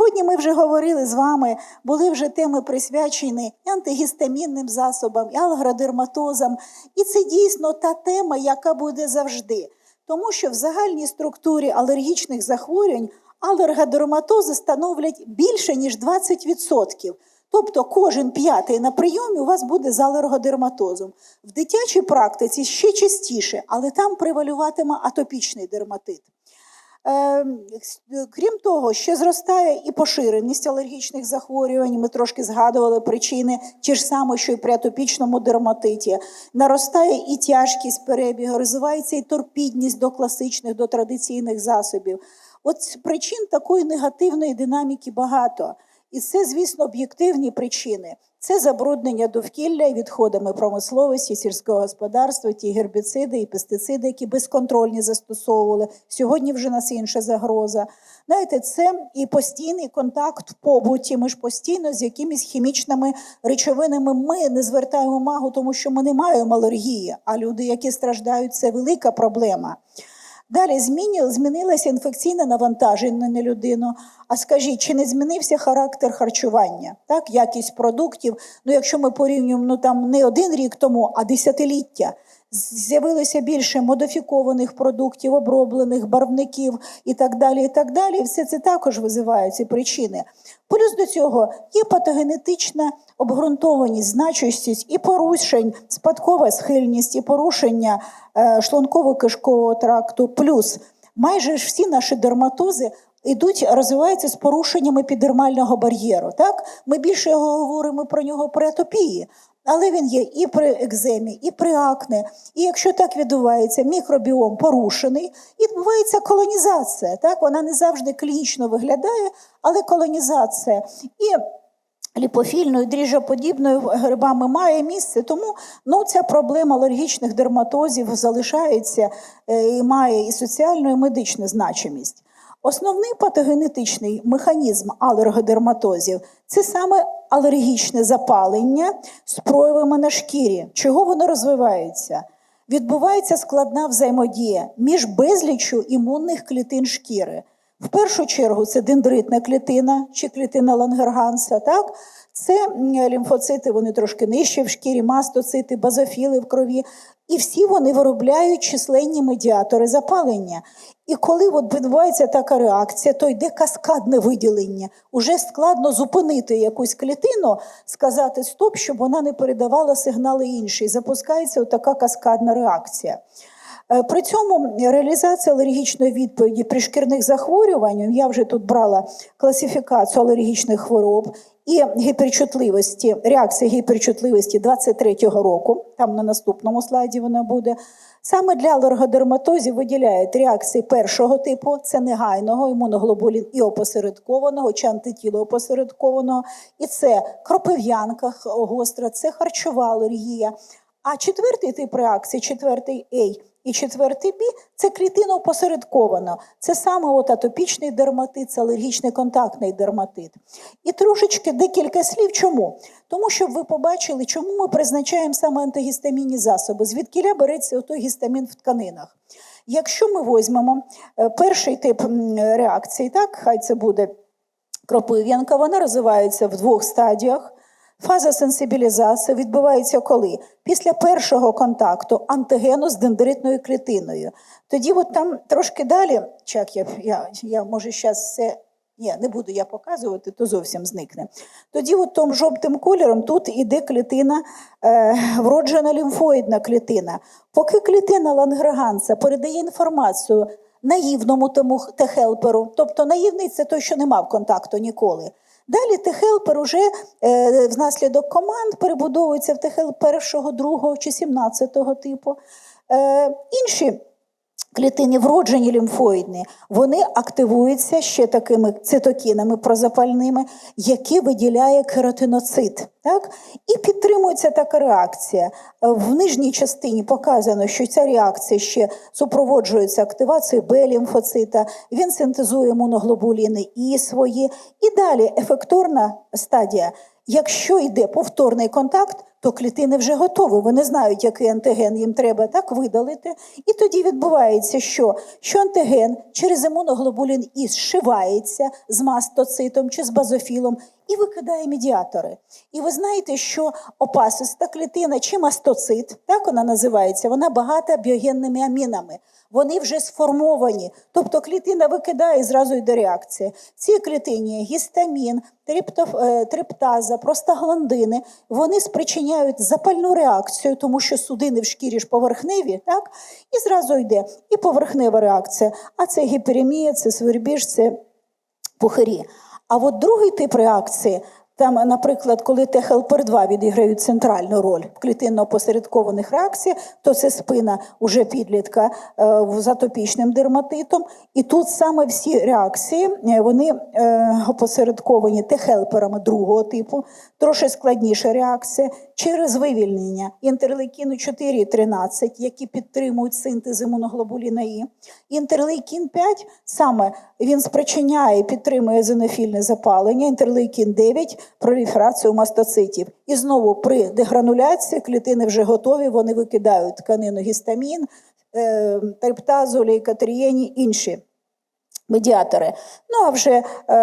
Сьогодні ми вже говорили з вами, були вже теми присвячені антигістамінним засобам, алградерматозам. І це дійсно та тема, яка буде завжди. Тому що в загальній структурі алергічних захворювань алергодерматози становлять більше, ніж 20%. Тобто кожен п'ятий на прийомі у вас буде з алергодерматозом. В дитячій практиці ще частіше, але там превалюватиме атопічний дерматит. Е, Крім того, ще зростає і поширеність алергічних захворювань. Ми трошки згадували причини, ті ж саме, що і при атопічному дерматиті. Наростає і тяжкість перебігу, розвивається і торпідність до класичних, до традиційних засобів. От причин такої негативної динаміки багато. І це, звісно, об'єктивні причини. Це забруднення довкілля відходами промисловості, сільського господарства, ті гербіциди і пестициди, які безконтрольні застосовували. Сьогодні вже нас інша загроза. Знаєте, це і постійний контакт в побуті. Ми ж постійно з якимись хімічними речовинами ми не звертаємо увагу, тому що ми не маємо алергії. А люди, які страждають, це велика проблема. Далі зміні, змінилося інфекційне навантаження на людину. А скажіть, чи не змінився характер харчування? Так, якість продуктів. Ну, якщо ми порівнюємо ну там не один рік тому, а десятиліття. З'явилося більше модифікованих продуктів, оброблених барвників і так далі. І так далі. І все це також визиває ці причини. Плюс до цього є патогенетична обґрунтованість, значущість і порушень, спадкова схильність і порушення е, шлунково-кишкового тракту. Плюс майже ж всі наші дерматози ідуть, розвиваються з порушеннями епідермального бар'єру. Так? Ми більше говоримо про нього при атопії. Але він є і при екземі, і при акне. І якщо так відбувається, мікробіом порушений, і відбувається колонізація. Так? Вона не завжди клінічно виглядає, але колонізація. І ліпофільною, дріжджоподібною грибами має місце. Тому ну, ця проблема алергічних дерматозів залишається е, і має і соціальну, і медичну значимість. Основний патогенетичний механізм алергодерматозів це саме алергічне запалення з проявами на шкірі. Чого воно розвивається? Відбувається складна взаємодія між безліччю імунних клітин шкіри. В першу чергу це дендритна клітина чи клітина Лангерганса. Так? Це лімфоцити, вони трошки нижче в шкірі, мастоцити, базофіли в крові. І всі вони виробляють численні медіатори запалення. І коли от відбувається така реакція, то йде каскадне виділення. Уже складно зупинити якусь клітину, сказати стоп, щоб вона не передавала сигнали інші. Запускається така каскадна реакція. Е, при цьому реалізація алергічної відповіді при шкірних захворюваннях, я вже тут брала класифікацію алергічних хвороб і гіперчутливості, реакція гіперчутливості 23-го року, там на наступному слайді вона буде. Саме для алергодерматозів виділяють реакції першого типу, це негайного імуноглобулін і опосередкованого чи антитіло опосередкованого. І це кропив'янка гостра, це харчова алергія. А четвертий тип реакції, четвертий і четвертий B – це клітина опосередковано. Це саме от атопічний дерматит, це алергічний контактний дерматит. І трошечки декілька слів. Чому? Тому що ви побачили, чому ми призначаємо саме антигістамінні засоби, звідкіля береться той гістамін в тканинах. Якщо ми візьмемо е, перший тип реакції, так, хай це буде кропив'янка, вона розвивається в двох стадіях. Фаза сенсибілізації відбувається коли? Після першого контакту антигену з дендритною клітиною. Тоді, от там трошки далі, чак, я я, я може зараз все. Ні, не буду я показувати, то зовсім зникне. Тоді, от том жовтим кольором, тут іде клітина, е, вроджена лімфоїдна клітина. Поки клітина лангерганса передає інформацію наївному тому техелперу, тобто наївний це той, що не мав контакту ніколи. Далі Техелпер уже е, внаслідок команд перебудовується в Техел першого, другого чи сімнадцятого типу. Е, Інші клітини, вроджені лімфоїдні, вони активуються ще такими цитокінами прозапальними, які виділяє кератиноцит. Так? І підтримується така реакція. В нижній частині показано, що ця реакція ще супроводжується активацією Б-лімфоцита, він синтезує імуноглобуліни І свої. І далі ефекторна стадія. Якщо йде повторний контакт, то клітини вже готові. Вони знають, який антиген їм треба так видалити. І тоді відбувається, що, що антиген через імуноглобулін І зшивається з мастоцитом чи з базофілом і викидає медіатори. І ви знаєте, що опасиста клітина чи мастоцит, так вона називається, вона багата біогенними амінами. Вони вже сформовані. Тобто клітина викидає і зразу йде реакція. Ці клітині гістамін, е, триптаза, простагландини, вони спричиняють запальну реакцію, тому що судини в шкірі ж поверхневі, так? І зразу йде і поверхнева реакція. А це гіперемія, це свербіж, це пухарі. А от другий тип реакції, там, наприклад, коли ТХЛПР-2 відіграють центральну роль в клітинно-посередкованих реакціях, то це спина уже підлітка е, з атопічним дерматитом. І тут саме всі реакції е, вони е, опосередковані Т-хелперами другого типу, трошки складніша реакція через вивільнення інтерлейкіну 4 і 13, які підтримують синтез імуноглобуліна І. Інтерлейкін 5 саме він спричиняє і підтримує зенофільне запалення, інтерлейкін 9 проліферацію мастоцитів. І знову при дегрануляції клітини вже готові, вони викидають тканину гістамін, е, триптазу, лейкотрієні, інші медіатори. Ну а вже е,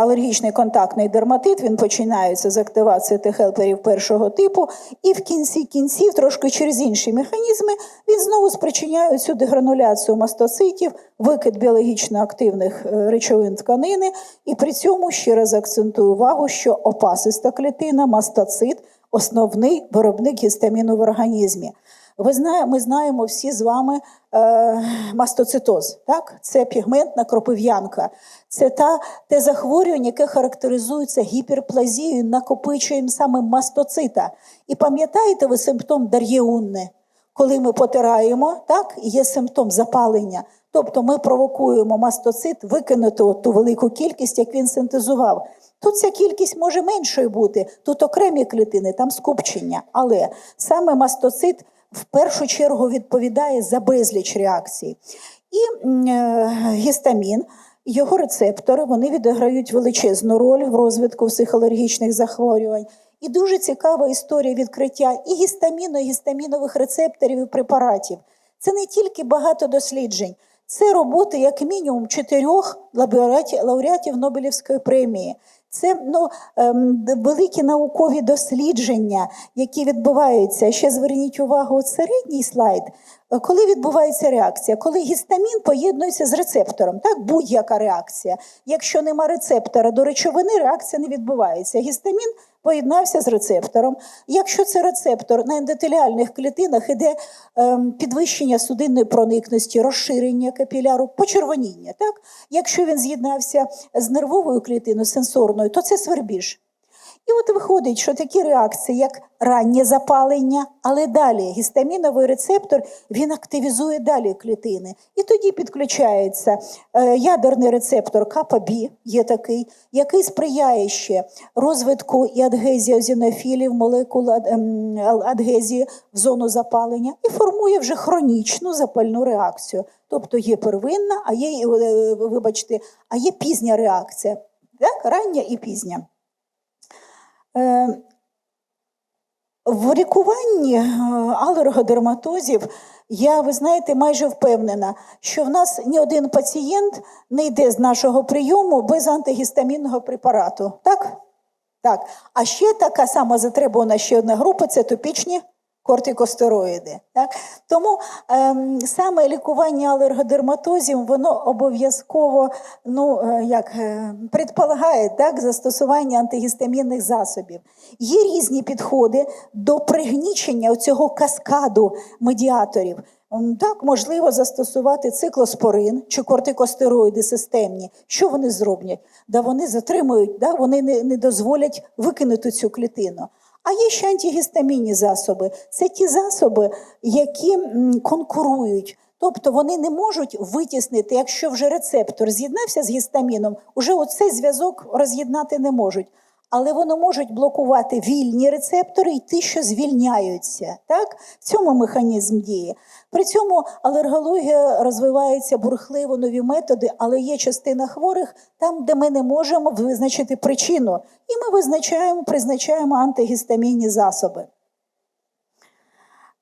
алергічний контактний дерматит він починається з активації Т-хелперів першого типу, і в кінці кінців, трошки через інші механізми, він знову спричиняє цю дегрануляцію мастоцитів, викид біологічно активних е, речовин тканини. І при цьому ще раз акцентую увагу, що опасиста клітина, мастоцит основний виробник гістаміну в організмі. Ви знає, ми знаємо всі з вами е, мастоцитоз. Так? Це пігментна кропив'янка. Це та, те захворювання, яке характеризується гіперплазією, накопичуєм саме мастоцита. І пам'ятаєте ви симптом Дар'єунне? Коли ми потираємо, так, є симптом запалення. Тобто ми провокуємо мастоцит викинути ту велику кількість, як він синтезував. Тут ця кількість може меншою бути, тут окремі клітини, там скупчення. Але саме мастоцит в першу чергу відповідає за безліч реакцій. І е, гістамін, його рецептори вони відіграють величезну роль в розвитку всіх алергічних захворювань. І дуже цікава історія відкриття і гістаміну, і гістамінових рецепторів і препаратів. Це не тільки багато досліджень, це роботи як мінімум чотирьох лауреатів Нобелівської премії. Це ну, ем, великі наукові дослідження, які відбуваються. Ще зверніть увагу, середній слайд. Е, Коли відбувається реакція, коли гістамін поєднується з рецептором, так будь-яка реакція. Якщо нема рецептора до речовини, реакція не відбувається. Гістамін поєднався з рецептором. Якщо це рецептор на ендотеліальних клітинах іде ем, підвищення судинної проникності, розширення капіляру, почервоніння. Так? Якщо він з'єднався з нервовою клітиною сенсорною, то це свербіж. І от виходить, що такі реакції, як раннє запалення, але далі гістаміновий рецептор він активізує далі клітини. І тоді підключається е, ядерний рецептор КАПАБі, є такий, який сприяє ще розвитку і адгезії озінофілів, молекул ем, адгезії в зону запалення і формує вже хронічну запальну реакцію. Тобто є первинна, а є, е, вибачте, а є пізня реакція. Так? Рання і пізня. Е, В лікуванні е, алергодерматозів я, ви знаєте, майже впевнена, що в нас ні один пацієнт не йде з нашого прийому без антигістамінного препарату. Так? Так. А ще така сама затребувана ще одна група це топічні кортикостероїди. Так? Тому ем, саме лікування алергодерматозів, воно обов'язково ну, е, як, е, предполагає так, застосування антигістамінних засобів. Є різні підходи до пригнічення цього каскаду медіаторів. Так, можливо застосувати циклоспорин чи кортикостероїди системні. Що вони зроблять? Да вони затримують, да, вони не, не дозволять викинути цю клітину. А є ще антигістамінні засоби. Це ті засоби, які конкурують. Тобто вони не можуть витіснити, якщо вже рецептор з'єднався з гістаміном, уже оцей зв'язок роз'єднати не можуть. Але воно можуть блокувати вільні рецептори і ті, що звільняються. Так? В цьому механізм діє. При цьому алергологія розвивається бурхливо нові методи, але є частина хворих там, де ми не можемо визначити причину. І ми визначаємо, призначаємо антигістамінні засоби.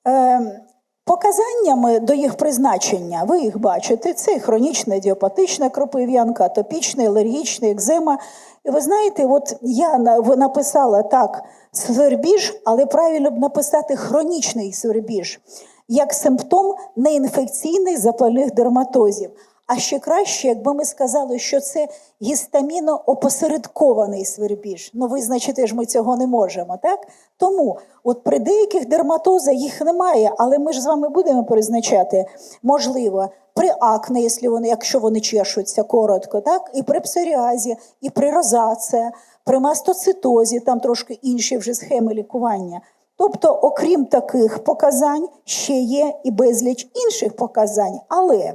Е, Показаннями до їх призначення, ви їх бачите, це хронічна ідіопатична кропив'янка, атопічна, алергічна, екзема. І ви знаєте, от я написала так свербіж, але правильно б написати хронічний свербіж, як симптом неінфекційних запальних дерматозів. А ще краще, якби ми сказали, що це гістаміно-опосередкований свербіж. Ну, визначити ж ми цього не можемо, так? Тому от при деяких дерматозах їх немає, але ми ж з вами будемо призначати, можливо, при акне, якщо вони, якщо вони чешуться коротко, так? і при псоріазі, і при розація, при мастоцитозі, там трошки інші вже схеми лікування. Тобто, окрім таких показань, ще є і безліч інших показань. Але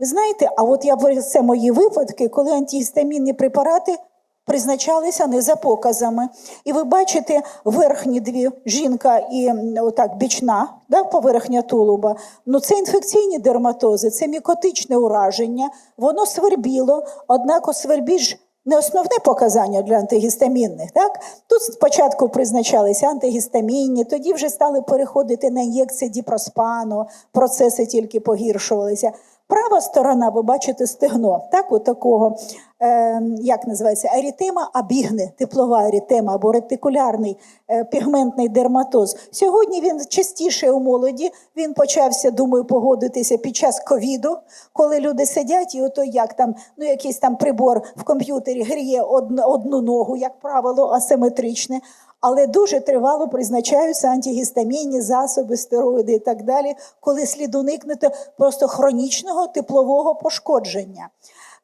ви знаєте, а от я це мої випадки, коли антигістамінні препарати призначалися не за показами. І ви бачите верхні дві жінка і отак бічна, да, поверхня тулуба. Ну це інфекційні дерматози, це мікотичне ураження, воно свербіло, однак свербіж не основне показання для антигістамінних. Так? Тут спочатку призначалися антигістамінні, тоді вже стали переходити на ін'єкції діпроспану, процеси тільки погіршувалися. Права сторона, ви бачите стегно, так, от такого, е, як називається, ерітема абігне, теплова ерітема або ретикулярний е, пігментний дерматоз. Сьогодні він частіше у молоді, він почався, думаю, погодитися під час ковіду, коли люди сидять, і ото як там, ну якийсь там прибор в комп'ютері гріє одну, одну ногу, як правило, асиметричне. Але дуже тривало призначаються антигістамінні засоби, стероїди і так далі, коли слід уникнути просто хронічного теплового пошкодження.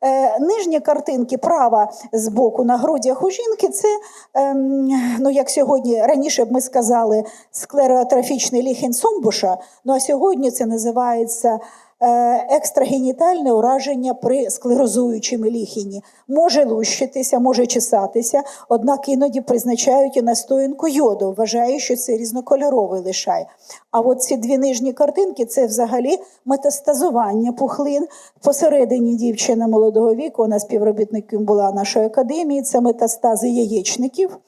Е, нижні картинки права з боку на грудях у жінки це, ем, ну як сьогодні, раніше б ми сказали, склероатрофічний ліхін Сомбуша, ну а сьогодні це називається екстрагенітальне ураження при склерозуючому ліхіні. Може лущитися, може чесатися, однак іноді призначають і настоянку йоду, вважає, що це різнокольоровий лишай. А от ці дві нижні картинки це взагалі метастазування пухлин. Посередині дівчина молодого віку, вона співробітником була нашої академії, це метастази яєчників.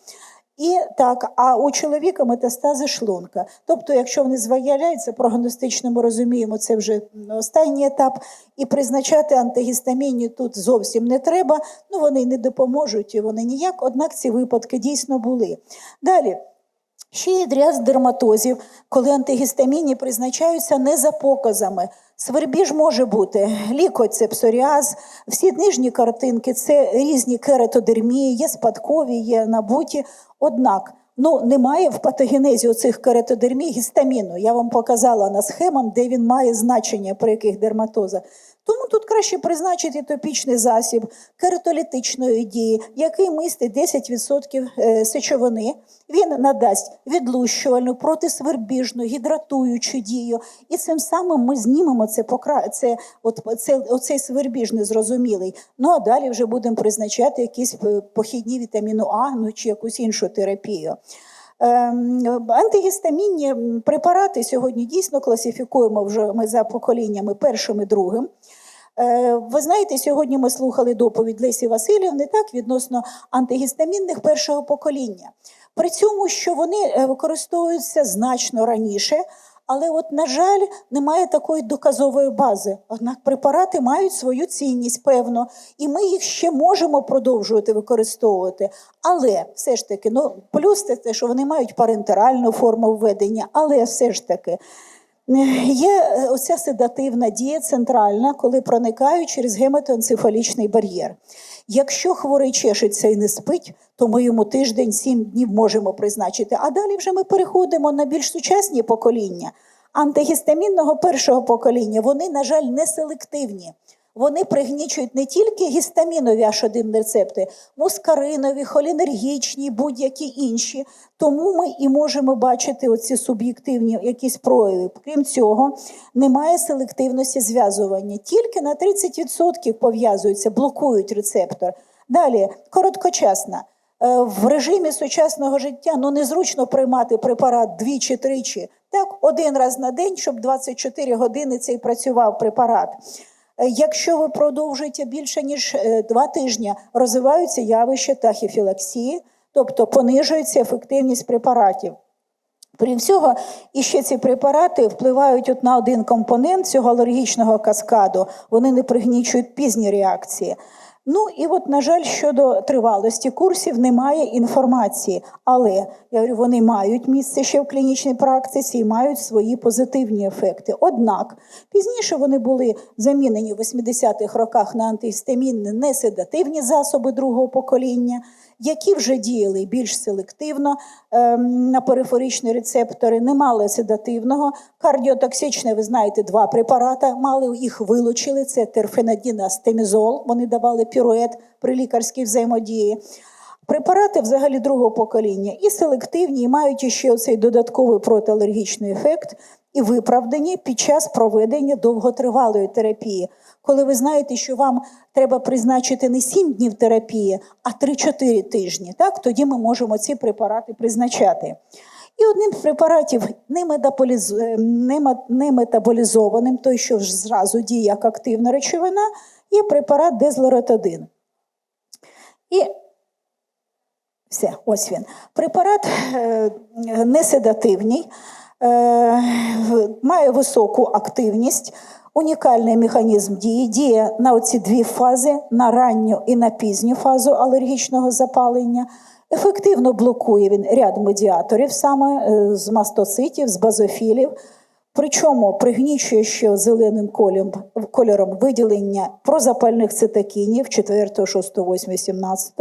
І так, а у чоловіка метастази шлунка. Тобто, якщо вони зваяляються, прогностично ми розуміємо, це вже останній етап, і призначати антигістамінні тут зовсім не треба. Ну вони не допоможуть, і вони ніяк. Однак ці випадки дійсно були. Далі. Ще є ряд дерматозів, коли антигістамінні призначаються не за показами. Свербіж може бути, лікоть це псоріаз, всі нижні картинки це різні кератодермії, є спадкові, є набуті. Однак ну, немає в патогенезі оцих кератодермій гістаміну. Я вам показала на схемам, де він має значення при яких дерматозах. Тому тут краще призначити топічний засіб кератолітичної дії, який містить 10% е, сечовини. Він надасть відлущувальну, протисвербіжну, гідратуючу дію. І цим самим ми знімемо це, покра... це, от, це оцей свербіж незрозумілий. Ну а далі вже будемо призначати якісь е, похідні вітаміну А ну, чи якусь іншу терапію. Ем, Антигістамінні препарати сьогодні дійсно класифікуємо вже ми за поколіннями першим і другим. Е, Ви знаєте, сьогодні ми слухали доповідь Лесі Васильівни так, відносно антигістамінних першого покоління. При цьому, що вони е, використовуються значно раніше, але, от, на жаль, немає такої доказової бази. Однак препарати мають свою цінність, певно, і ми їх ще можемо продовжувати використовувати. Але все ж таки, ну, плюс це те, що вони мають парентеральну форму введення, але все ж таки. Є е, оця седативна дія центральна, коли проникають через гематоенцефалічний бар'єр. Якщо хворий чешеться і не спить, то ми йому тиждень, сім днів можемо призначити. А далі вже ми переходимо на більш сучасні покоління. Антигістамінного першого покоління вони, на жаль, не селективні. Вони пригнічують не тільки гістамінові H1 рецепти, мускаринові, холінергічні, будь-які інші. Тому ми і можемо бачити оці суб'єктивні якісь прояви. Крім цього, немає селективності зв'язування. Тільки на 30% пов'язуються, блокують рецептор. Далі, короткочасна. Е, В режимі сучасного життя ну незручно приймати препарат двічі-тричі. Так, один раз на день, щоб 24 години цей працював препарат. Е, Якщо ви продовжуєте більше ніж е, два тижні, розвиваються явища тахіфілаксії, тобто понижується ефективність препаратів. Крім всього, і ще ці препарати впливають от на один компонент цього алергічного каскаду. Вони не пригнічують пізні реакції. Ну і от, на жаль, щодо тривалості курсів немає інформації, але я говорю, вони мають місце ще в клінічній практиці і мають свої позитивні ефекти. Однак пізніше вони були замінені в 80-х роках на антигістамінні неседативні засоби другого покоління, які вже діяли більш селективно ем, на периферичні рецептори, не мали седативного. Кардіотоксичне, ви знаєте, два препарати мали, їх вилучили. Це терфенадін, астемізол. Вони давали пірует при лікарській взаємодії. Препарати взагалі другого покоління і селективні, і мають ще оцей додатковий протиалергічний ефект, і виправдані під час проведення довготривалої терапії. Коли ви знаєте, що вам треба призначити не 7 днів терапії, а 3-4 тижні, так тоді ми можемо ці препарати призначати. І одним з препаратів е, неметаболізованим, той, що ж зразу діє як активна речовина, є препарат дезлоротадин. І все, ось він. Препарат е, неседативний, має високу активність, унікальний механізм дії, діє на оці дві фази: на ранню і на пізню фазу алергічного запалення. Ефективно блокує він ряд медіаторів, саме е, з мастоцитів, з базофілів. Причому пригнічує ще зеленим кольором, кольором виділення прозапальних цитокінів 4, 6, 8, 17.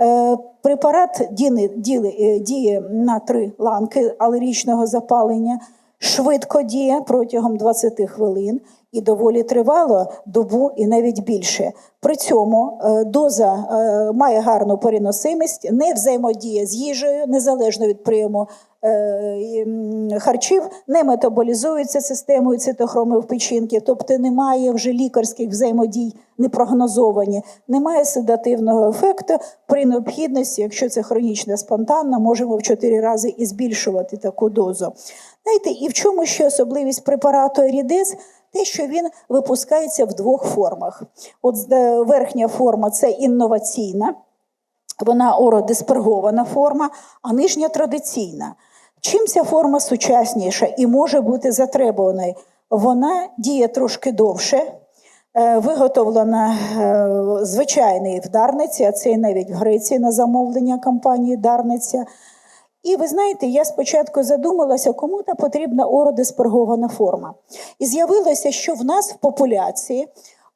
Е, Препарат діє, діє, на три ланки алергічного запалення, швидко діє протягом 20 хвилин і доволі тривало добу і навіть більше. При цьому е, доза е, має гарну переносимість, не взаємодіє з їжею, незалежно від прийому е, харчів, не метаболізується системою цитохроми в печінки, тобто немає вже лікарських взаємодій, не прогнозовані, немає седативного ефекту. При необхідності, якщо це хронічна спонтанна, можемо в 4 рази і збільшувати таку дозу. Знаєте, і в чому ще особливість препарату Ерідес? Те, що він випускається в двох формах. От е, верхня форма це інноваційна, вона ородиспергована форма, а нижня традиційна. Чим ця форма сучасніша і може бути затребуваною? Вона діє трошки довше, е, виготовлена е, звичайний в Дарниці, а це навіть в Греції на замовлення компанії Дарниця. І ви знаєте, я спочатку задумалася, кому та потрібна ородиспергована форма. І з'явилося, що в нас в популяції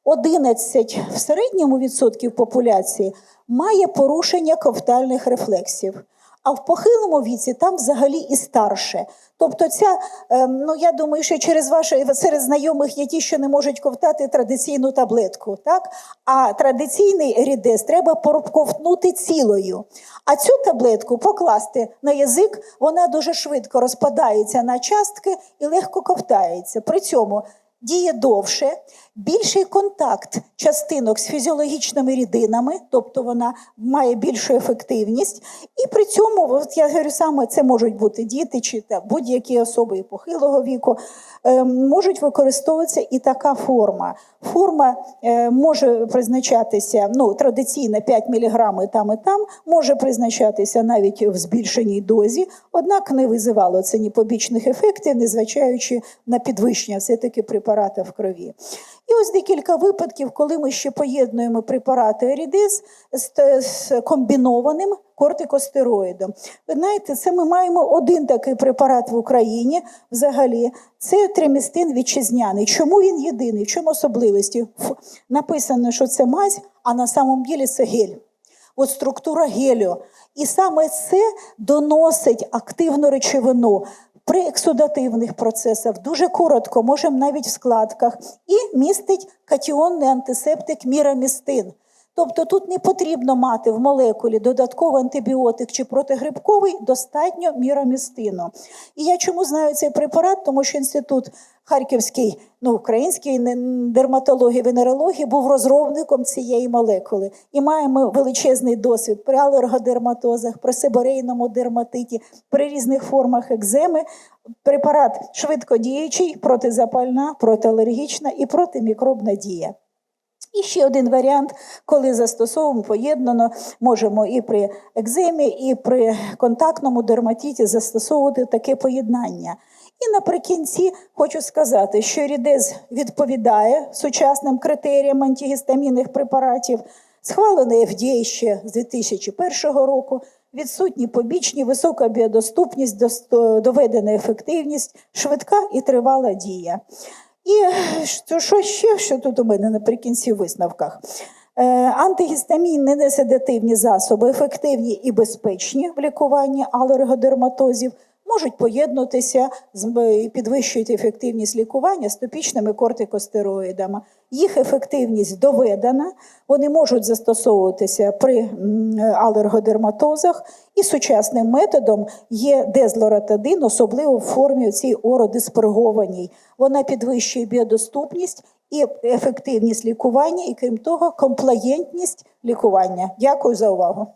11 в середньому відсотків популяції має порушення ковтальних рефлексів. А в похилому віці там взагалі і старше. Тобто, ця, ем, ну я думаю, що через ваші серед знайомих є ті, що не можуть ковтати традиційну таблетку, так? А традиційний рідес треба проковтнути цілою. А цю таблетку покласти на язик, вона дуже швидко розпадається на частки і легко ковтається. При цьому діє довше, більший контакт частинок з фізіологічними рідинами, тобто вона має більшу ефективність. І при цьому, от я говорю саме, це можуть бути діти чи та будь-які особи похилого віку, е, можуть використовуватися і така форма. Форма е, може призначатися ну, традиційно 5 мг там і там, може призначатися навіть в збільшеній дозі, однак не визивало це ні побічних ефектів, незважаючи на підвищення все-таки препарата в крові. І ось декілька випадків, коли ми ще поєднуємо препарати Ерідис з, комбінованим кортикостероїдом. Ви знаєте, це ми маємо один такий препарат в Україні взагалі. Це тремістин вітчизняний. Чому він єдиний? В чому особливості? Написано, що це мазь, а на самом ділі це гель. От структура гелю. І саме це доносить активну речовину при ексудативних процесах, дуже коротко, можемо навіть в складках, і містить катіонний антисептик мірамістин. Тобто тут не потрібно мати в молекулі додатковий антибіотик чи протигрибковий, достатньо мірамістину. І я чому знаю цей препарат, тому що інститут Харківський, ну, український дерматології, венерології був розробником цієї молекули. І маємо величезний досвід при алергодерматозах, при сиборейному дерматиті, при різних формах екземи. Препарат швидкодіючий, протизапальна, протиалергічна і протимікробна дія. І ще один варіант, коли застосовуємо поєднано, можемо і при екземі, і при контактному дерматиті застосовувати таке поєднання. І наприкінці хочу сказати, що рідез відповідає сучасним критеріям антигістамінних препаратів, схвалений FDA ще з 2001 року. Відсутні побічні, висока біодоступність, доведена ефективність, швидка і тривала дія. І е, що, ще, що тут у мене наприкінці в висновках? Е, антигістамінні неседативні засоби ефективні і безпечні в лікуванні алергодерматозів, можуть поєднутися з і підвищують ефективність лікування з топічними кортикостероїдами. Їх ефективність доведена, вони можуть застосовуватися при алергодерматозах, і сучасним методом є дезлоратадин, особливо в формі цій ородиспергованій. Вона підвищує біодоступність і ефективність лікування, і крім того, комплаєнтність лікування. Дякую за увагу.